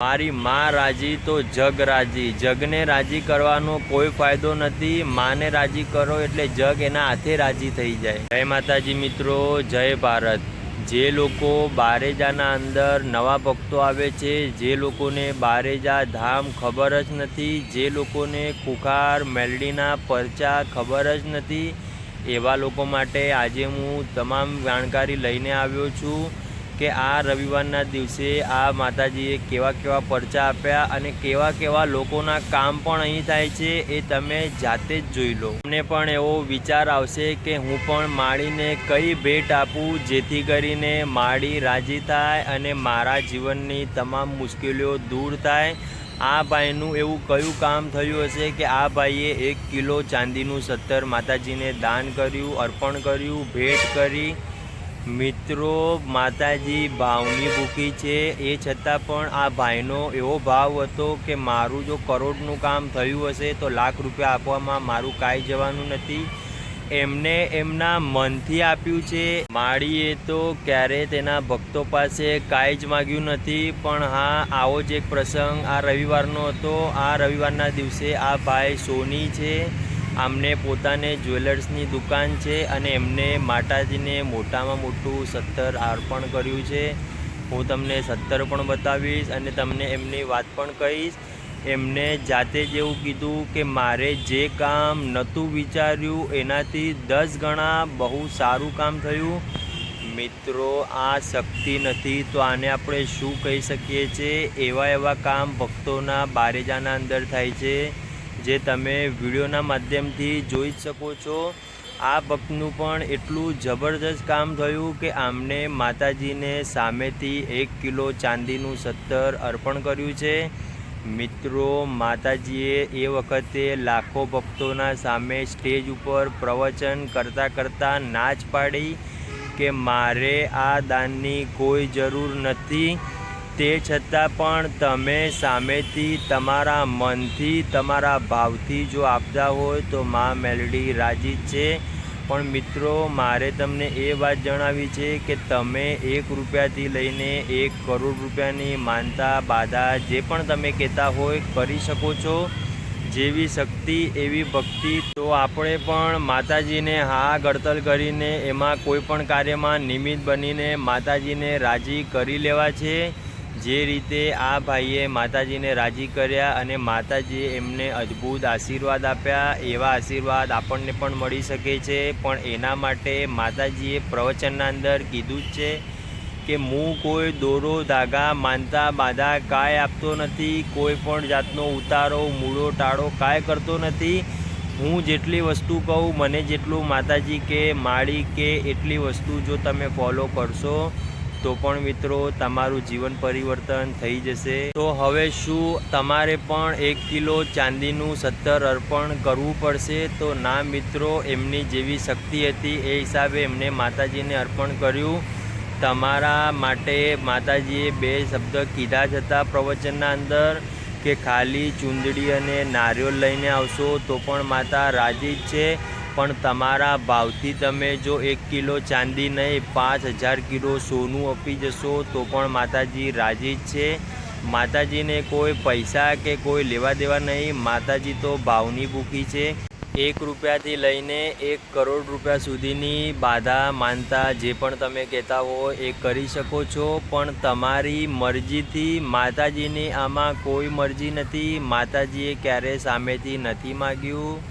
મારી માં રાજી તો જગ રાજી. જગને રાજી કરવાનો કોઈ ફાયદો નથી. માને રાજી કરો એટલે જગ એના હાથે રાજી થઈ જાય. જય માતાજી મિત્રો, જય ભારત. જે લોકો બારેજાના અંદર નવા ભક્તો આવે છે, જે લોકોને બારેજા ધામ ખબર જ નથી, જે લોકોને કુખાર, મેલડીના પરચા ખબર જ નથી, એવા લોકો માટે આજે હું તમામ જાણકારી લઈને આવ્યો છું. કે આ રવિવારના દિવસે આ માતાજીએ કેવા કેવા પરચા આપ્યા અને કેવા કેવા લોકોના કામ પણ અહીં થાય છે એ તમે જાતે જ જોઈ લો. મને પણ એવો વિચાર આવશે કે હું પણ માળીને કઈ ભેટ આપું જેથી કરીને માળી રાજી થાય અને મારા જીવનની તમામ મુશ્કેલીઓ દૂર થાય. આ ભાઈનું એવું કયું કામ થયું હશે કે આ ભાઈએ એક કિલો ચાંદીનું સત્તર માતાજીને દાન કર્યું, અર્પણ કર્યું, ભેટ કરી મિત્રો, માતાજી ભાવની ભૂખી છે. એ છતાં પણ આ ભાઈનો એવો ભાવ હતો કે મારું જો કરોડનું કામ થયું હશે તો લાખ રૂપિયા આપવામાં મારું કાંઈ જવાનું નથી. એમને એમના મનથી આપ્યું છે. માળીએ તો ક્યારે તેના ભક્તો પાસે કાંઈ જ માગ્યું નથી, પણ હા, આવો જ એક પ્રસંગ આ રવિવારનો હતો. આ રવિવારના દિવસે આ ભાઈ સોની છે. આમને પોતાને જ્વેલર્સની દુકાન છે અને એમને માતાજીને મોટામાં મોટું સત્તર અર્પણ કર્યું છે. હું તમને સત્તર પણ બતાવીશ અને તમને એમની વાત પણ કહીશ. એમને જાતે જ એવું કીધું કે મારે જે કામ નહોતું વિચાર્યું એનાથી દસ ગણા બહુ સારું કામ થયું. મિત્રો, આ શક્તિ નથી તો આને આપણે શું કહી શકીએ છીએ? એવા એવા કામ ભક્તોના બારેજાના અંદર થાય છે. જે તમે વિડીયોના માધ્યમથી જોઈ શકો છો. આ ભક્તનું પણ એટલું જબરદસ્ત કામ થયું કે આમને માતાજીને સામેથી એક કિલો ચાંદીનું સત્તર અર્પણ કર્યું છે. મિત્રો, માતાજીએ એ વખતે લાખો ભક્તોના સામે સ્ટેજ ઉપર પ્રવચન કરતાં કરતાં નાચ પાડી કે મારે આ દાનની કોઈ જરૂર નથી. તે છતાં પણ તમે સામેથી તમારા મનથી, તમારા ભાવથી જો આપતા હોય તો મા મેલડી રાજી છે. પણ મિત્રો, મારે તમને એ વાત જણાવી છે કે તમે એક રૂપિયાથી લઈને એક કરોડ રૂપિયાની માનતા બાધા જે પણ તમે કહેતા હોય કરી શકો છો. જેવી શક્તિ, એવી ભક્તિ તો આપણે પણ માતાજીને હા ગડતલ કરીને એમાં કોઈ પણ કાર્યમાં નિમિત્ત બનીને માતાજીને રાજી કરી લેવા છે. જે રીતે આ ભાઈએ માતાજીને રાજી કર્યા અને માતાજીએ એમને અદ્ભુત આશીર્વાદ આપ્યા, એવા આશીર્વાદ આપણને પણ મળી શકે છે. પણ એના માટે માતાજીએ પ્રવચનના અંદર કીધું જ છે કે હું કોઈ દોરો ધાગા, માનતા, બાધા કાંઈ આપતો નથી, કોઈ પણ જાતનો ઉતારો, મૂળો, ટાળો કાંઈ કરતો નથી. હું જેટલી વસ્તુ કહું, મને જેટલું માતાજી કે, માળી કે, એટલી વસ્તુ જો તમે ફોલો કરશો. તો પણ મિત્રો, તમારું જીવન પરિવર્તન થઈ જશે. તો હવે શું તમારે પણ એક કિલો ચાંદીનું સત્તર અર્પણ કરવું પડશે? તો ના મિત્રો, એમની જેવી શક્તિ હતી એ હિસાબે એમને માતાજીને અર્પણ કર્યું. તમારા માટે માતાજીએ બે શબ્દ કીધા જ હતા પ્રવચનના અંદર, કે ખાલી ચૂંદડી અને નારિયેળ લઈને આવશો તો પણ માતા રાજી જ છે. પણ તમારા ભાવથી તમે જો એક કિલો ચાંદી નહીં પાંચ હજાર કિલો સોનું આપી જશો, તો પણ માતાજી રાજી જ છે. માતાજીને કોઈ પૈસા કે કોઈ લેવા દેવા નહીં, માતાજી તો ભાવની ભૂખી છે. એક રૂપિયાથી લઈને એક કરોડ રૂપિયા સુધીની બાધા માનતા જે પણ તમે કહેતા હો એ કરી શકો છો, પણ તમારી મરજીથી માતાજીની આમાં કોઈ મરજી નથી. માતાજીએ ક્યારે સામેથી નથી માગ્યું.